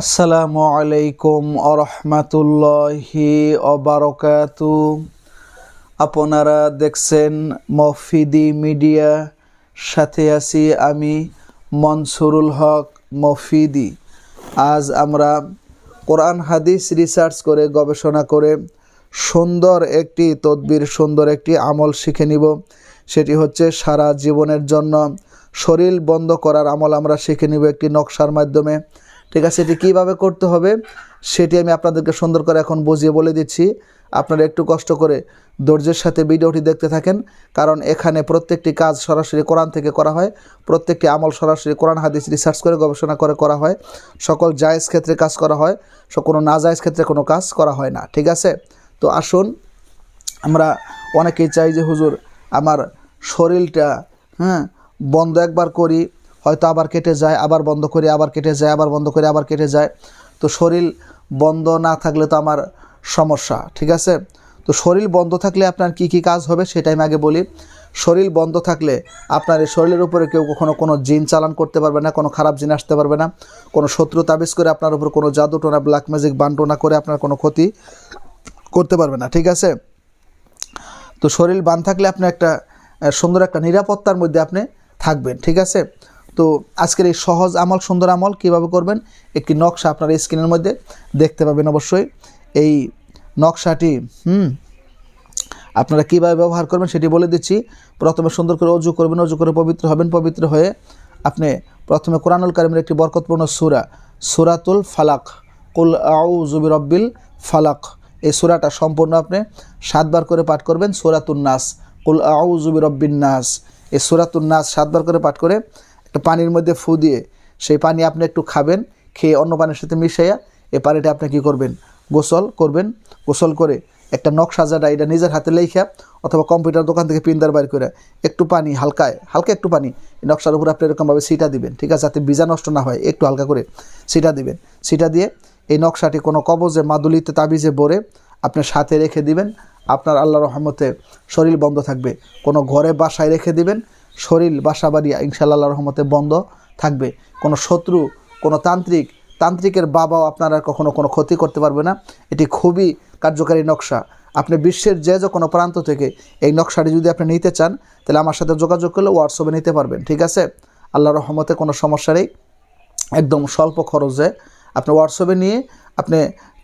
আসসালামু আলাইকুম আরহামাতুল্লাহি অবারকাতু আপনারা দেখছেন মফিদি মিডিয়া, সাথে আছি আমি মনসুরুল হক মফিদি। আজ আমরা কোরআন হাদিস রিসার্চ করে, গবেষণা করে সুন্দর একটি তদবির, সুন্দর একটি আমল শিখে নিব। সেটি হচ্ছে সারা জীবনের জন্য শরীর বন্ধ করার আমল আমরা শিখে নিব একটি নকশার মাধ্যমে। ঠিক আছে, এটি কীভাবে করতে হবে সেটি আমি আপনাদেরকে সুন্দর করে এখন বুঝিয়ে বলে দিচ্ছি। আপনারা একটু কষ্ট করে ধৈর্যের সাথে ভিডিওটি দেখতে থাকেন, কারণ এখানে প্রত্যেকটি কাজ সরাসরি কোরআন থেকে করা হয়, প্রত্যেকটি আমল সরাসরি কোরআন, হাদিস, রিসার্চ করে গবেষণা করে করা হয়, সকল জায়েজ ক্ষেত্রে কাজ করা হয় কোনো না জায়েজ ক্ষেত্রে কোনো কাজ করা হয় না, ঠিক আছে? তো আসুন, আমরা অনেকেই চাই যে, হুজুর, আমার শরীরটা হ্যাঁ বন্ধ একবার করি হয়তো আবার কেটে যায়, আবার বন্ধ করি, আবার কেটে যায়, আবার বন্ধ করি, আবার কেটে যায়। তো শরীর বন্ধ না থাকলে তো আমার সমস্যা, ঠিক আছে? তো শরীর বন্ধ থাকলে আপনার কি কি কাজ হবে সেটাই আমি আগে বলি। শরীর বন্ধ থাকলে আপনার এই শরীরের উপরে কেউ কখনো কোনো জিন চালান করতে পারবে না, কোনো খারাপ জিন আসতে পারবে না। কোনো শত্রু তাবিজ করে আপনার উপর কোনো জাদু টোনা ব্ল্যাক ম্যাজিক বানটোনা করে আপনার কোনো ক্ষতি করতে পারবে না, ঠিক আছে? তো শরীর বান থাকলে আপনি একটা সুন্দর একটা নিরাপত্তার মধ্যে আপনি থাকবেন, ঠিক আছে? তো আজকের এই সহজ আমল, সুন্দর আমল কীভাবে করবেন? একটি নকশা আপনার স্ক্রিনের মধ্যে দেখতে পাবেন অবশ্যই। এই নকশাটি, হুম, আপনারা কীভাবে ব্যবহার করবেন সেটি বলে দিচ্ছি। প্রথমে সুন্দর করে অজু করবেন, অজু করে পবিত্র হবেন, পবিত্র হয়ে আপনি প্রথমে কোরআনুল কারিমের একটি বরকতপূর্ণ সুরা, সুরাতুল ফালাক, কুল আউ জুবি রব্বিল ফালাক, এই সুরাটা সম্পূর্ণ আপনি সাতবার করে পাঠ করবেন সুরাতুল নাস, কুল আউ জুবি রব্বিন নাস, এই সুরাতুল নাস সাতবার করে পাঠ করে একটা পানির মধ্যে ফু দিয়ে সেই পানি আপনি একটু খাবেন, খেয়ে অন্য পানির সাথে মিশাইয়া এই পানিটা আপনি কী করবেন? গোসল করবেন। গোসল করে একটা নকশা যাটা এটা নিজের হাতে লেখা অথবা কম্পিউটার দোকান থেকে প্রিন্টার বাইর করে একটু পানি, হালকায়, হালকা একটু পানি নকশার উপর আপনি এরকমভাবে সিটা দিবেন, ঠিক আছে? যাতে বীজা নষ্ট না হয়, একটু হালকা করে সিটা দিবেন। সিটা দিয়ে এই নকশাটি কোনো কবজে, মাদুলিতে, তাবিজে ভরে আপনার সাথে রেখে দিবেন। আপনার আল্লাহ রহমতে শরীর বন্ধ থাকবে। কোনো ঘরে, বাসায় রেখে দিবেন। শরীর বাসা বাড়ি ইনশাল্লাহ রহমতে বন্ধ থাকবে। কোনো শত্রু, কোনো তান্ত্রিক, তান্ত্রিকের বাবাও আপনারা কখনো কোনো ক্ষতি করতে পারবে না। এটি খুবই কার্যকারী নকশা। আপনি বিশ্বের যে যে কোনো প্রান্ত থেকে এই নকশাটি যদি আপনি নিতে চান, তাহলে আমার সাথে যোগাযোগ করলে হোয়াটসঅ্যাপে নিতে পারবেন, ঠিক আছে? আল্লাহ রহমতে কোনো সমস্যা নেই। একদম স্বল্প খরচে আপনি হোয়াটসঅ্যাপে নিয়ে আপনি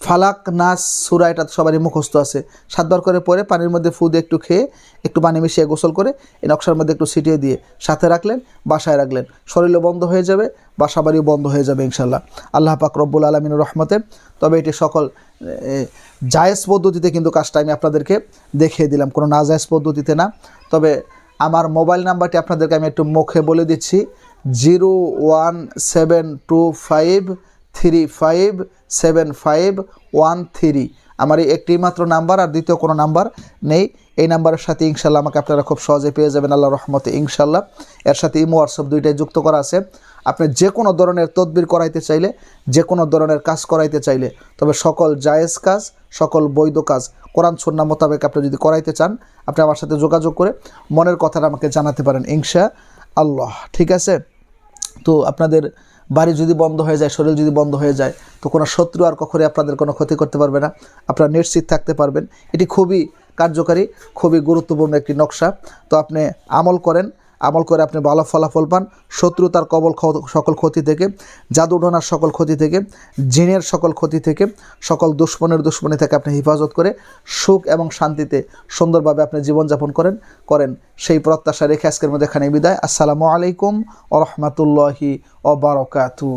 ফালাক নাচ সুরা এটা সবারই মুখস্থ আছে। সাতবার করে পরে পানির মধ্যে ফুদ একটু খেয়ে, একটু পানি মিশিয়ে গোসল করে, এই নকশার মধ্যে একটু ছিটিয়ে দিয়ে সাথে রাখলেন, বাসায় রাখলেন। শরীরও বন্ধ হয়ে যাবে, বাসা বাড়িও বন্ধ হয়ে যাবে ইনশাল্লাহ আল্লাহ পাক রব্বুল আলমিন রহমতে। তবে এটি সকল জায়েজ পদ্ধতিতে কিন্তু কাজটা আমি আপনাদেরকে দেখিয়ে দিলাম। কোনো না জায়েজ পদ্ধতিতে না। তবে আমার মোবাইল নাম্বারটি আপনাদেরকে আমি একটু মুখে বলে দিচ্ছি, zero one seven two five three five seven five one three আমার এই একটি মাত্র নাম্বার আর দ্বিতীয় কোনো নাম্বার নেই। এই নাম্বারের সাথে ইনশাল্লাহ আমাকে আপনারা খুব সহজে পেয়ে যাবেন আল্লাহ রহমতে ইনশাল্লাহ এর সাথে ইমো হোয়াটসঅ্যাপ দুইটাই যুক্ত করা আছে। আপনি যে কোনো ধরনের তদবির করাইতে চাইলে যে কোনো ধরনের কাজ করাইতে চাইলে, তবে সকল জায়েজ কাজ, সকল বৈধ কাজ, কোরআন সন্না মোতাবেক আপনি যদি করাইতে চান, আপনি আমার সাথে যোগাযোগ করে মনের কথাটা আমাকে জানাতে পারেন, ইনশা আল্লাহ। ঠিক আছে? তো আপনাদের বাড়ি যদি বন্ধ হয়ে যায়, শরীর যদি বন্ধ হয়ে যায়, তো কোনো শত্রু আর কখনই আপনাদের কোনো ক্ষতি করতে পারবে না। আপনারা নিশ্চিত থাকতে পারবেন। এটি খুবই কার্যকারী, খুবই গুরুত্বপূর্ণ একটি নকশা। তো আপনি আমল করেন আমল করে আপনি ভালো ফলাফল পান, শত্রুতার কবল সকল ক্ষতি থেকে জাদুডোনার সকল ক্ষতি থেকে, জিনের সকল ক্ষতি থেকে, সকল দুশ্মনের দুশ্মনী থেকে আপনি হেফাজত করে সুখ এবং শান্তিতে সুন্দরভাবে আপনি জীবনযাপন করেন করেন। সেই প্রত্যাশা রেখে আজকের মধ্যে এখানে বিদায়। আসসালামু আলাইকুম ও রহমতুল্লাহি ও বারকাতু